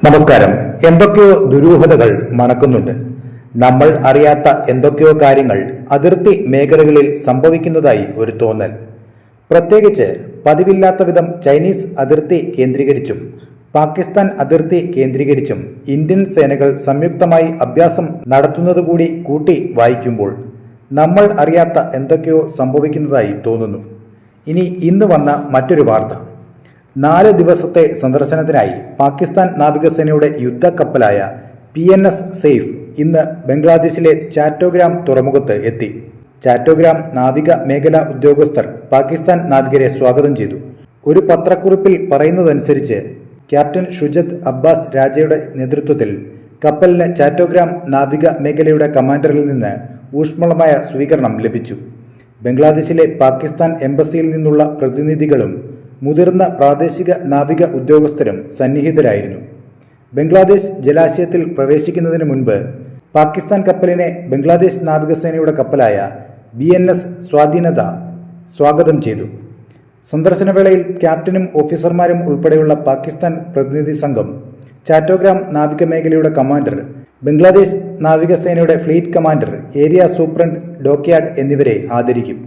നമസ്കാരം. എന്തൊക്കെയോ ദുരൂഹതകൾ മണക്കുന്നുണ്ട്. നമ്മൾ അറിയാത്ത എന്തൊക്കെയോ കാര്യങ്ങൾ അതിർത്തി മേഖലകളിൽ സംഭവിക്കുന്നതായി ഒരു തോന്നൽ. പ്രത്യേകിച്ച് പതിവില്ലാത്ത വിധം ചൈനീസ് അതിർത്തി കേന്ദ്രീകരിച്ചും പാകിസ്ഥാൻ അതിർത്തി കേന്ദ്രീകരിച്ചും ഇന്ത്യൻ സേനകൾ സംയുക്തമായി അഭ്യാസം നടത്തുന്നതുകൂടി കൂട്ടി വായിക്കുമ്പോൾ നമ്മൾ അറിയാത്ത എന്തൊക്കെയോ സംഭവിക്കുന്നതായി തോന്നുന്നു. ഇനി ഇന്ന് വന്ന മറ്റൊരു വാർത്ത. നാല് ദിവസത്തെ സന്ദർശനത്തിനായി പാകിസ്ഥാൻ നാവികസേനയുടെ യുദ്ധക്കപ്പലായ പി എൻ എസ് സെയ്ഫ് ഇന്ന് ബംഗ്ലാദേശിലെ ചാറ്റോഗ്രാം തുറമുഖത്ത് എത്തി. ചാറ്റോഗ്രാം നാവിക മേഖലാ ഉദ്യോഗസ്ഥർ പാകിസ്ഥാൻ നാവികരെ സ്വാഗതം ചെയ്തു. ഒരു പത്രക്കുറിപ്പിൽ പറയുന്നതനുസരിച്ച് ക്യാപ്റ്റൻ ഷുജത് അബ്ബാസ് രാജയുടെ നേതൃത്വത്തിൽ കപ്പലിന് ചാറ്റോഗ്രാം നാവിക മേഖലയുടെ കമാൻഡറിൽ നിന്ന് ഊഷ്മളമായ സ്വീകരണം ലഭിച്ചു. ബംഗ്ലാദേശിലെ പാകിസ്ഥാൻ എംബസിയിൽ നിന്നുള്ള പ്രതിനിധികളും മുതിർന്ന പ്രാദേശിക നാവിക ഉദ്യോഗസ്ഥരും സന്നിഹിതരായിരുന്നു. ബംഗ്ലാദേശ് ജലാശയത്തിൽ പ്രവേശിക്കുന്നതിന് മുൻപ് പാകിസ്ഥാൻ കപ്പലിനെ ബംഗ്ലാദേശ് നാവികസേനയുടെ കപ്പലായ ബി എൻ എസ് സ്വാധീനത സ്വാഗതം ചെയ്തു. സന്ദർശനവേളയിൽ ക്യാപ്റ്റനും ഓഫീസർമാരും ഉൾപ്പെടെയുള്ള പാകിസ്ഥാൻ പ്രതിനിധി സംഘം ചാറ്റോഗ്രാം നാവിക മേഖലയുടെ കമാൻഡർ ബംഗ്ലാദേശ് നാവികസേനയുടെ fleet commander area superintendent dockyard എന്നിവരെ ആദരിക്കും.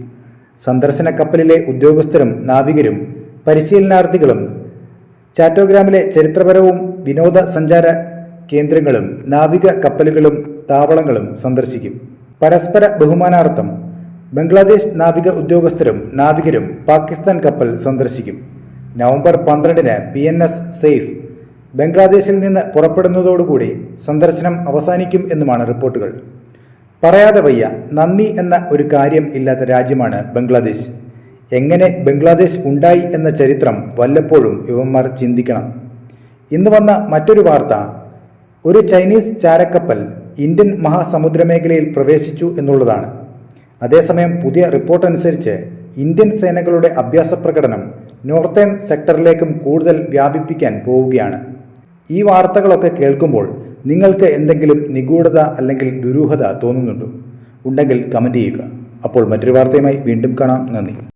സന്ദർശന കപ്പലിലെ ഉദ്യോഗസ്ഥരും നാവികരും പരിശീലനാർത്ഥികളും ചാറ്റോഗ്രാമിലെ ചരിത്രപരവും വിനോദസഞ്ചാര കേന്ദ്രങ്ങളും നാവിക കപ്പലുകളും താവളങ്ങളും സന്ദർശിക്കും. പരസ്പര ബഹുമാനാർത്ഥം ബംഗ്ലാദേശ് നാവിക ഉദ്യോഗസ്ഥരും നാവികരും പാകിസ്ഥാൻ കപ്പൽ സന്ദർശിക്കും. നവംബർ പന്ത്രണ്ടിന് പി എൻ എസ് സെയ്ഫ് ബംഗ്ലാദേശിൽ നിന്ന് പുറപ്പെടുന്നതോടുകൂടി സന്ദർശനം അവസാനിക്കും എന്നുമാണ് റിപ്പോർട്ടുകൾ. പറയാതെ വയ്യ നന്ദി എന്ന ഒരു കാര്യം ഇല്ലാത്ത രാജ്യമാണ് ബംഗ്ലാദേശ്. എങ്ങനെ ബംഗ്ലാദേശ് ഉണ്ടായി എന്ന ചരിത്രം വല്ലപ്പോഴും യുവന്മാർ ചിന്തിക്കണം. ഇന്ന് വന്ന മറ്റൊരു വാർത്ത ഒരു ചൈനീസ് ചാരക്കപ്പൽ ഇന്ത്യൻ മഹാസമുദ്രമേഖലയിൽ പ്രവേശിച്ചു എന്നുള്ളതാണ്. അതേസമയം പുതിയ റിപ്പോർട്ട് അനുസരിച്ച് ഇന്ത്യൻ സേനകളുടെ അഭ്യാസ പ്രകടനം നോർത്തേൺ സെക്ടറിലേക്കും കൂടുതൽ വ്യാപിപ്പിക്കാൻ പോവുകയാണ്. ഈ വാർത്തകളൊക്കെ കേൾക്കുമ്പോൾ നിങ്ങൾക്ക് എന്തെങ്കിലും നിഗൂഢത അല്ലെങ്കിൽ ദുരൂഹത തോന്നുന്നുണ്ടോ? ഉണ്ടെങ്കിൽ കമന്റ് ചെയ്യുക. അപ്പോൾ മറ്റൊരു വാർത്തയുമായി വീണ്ടും കാണാം. നന്ദി.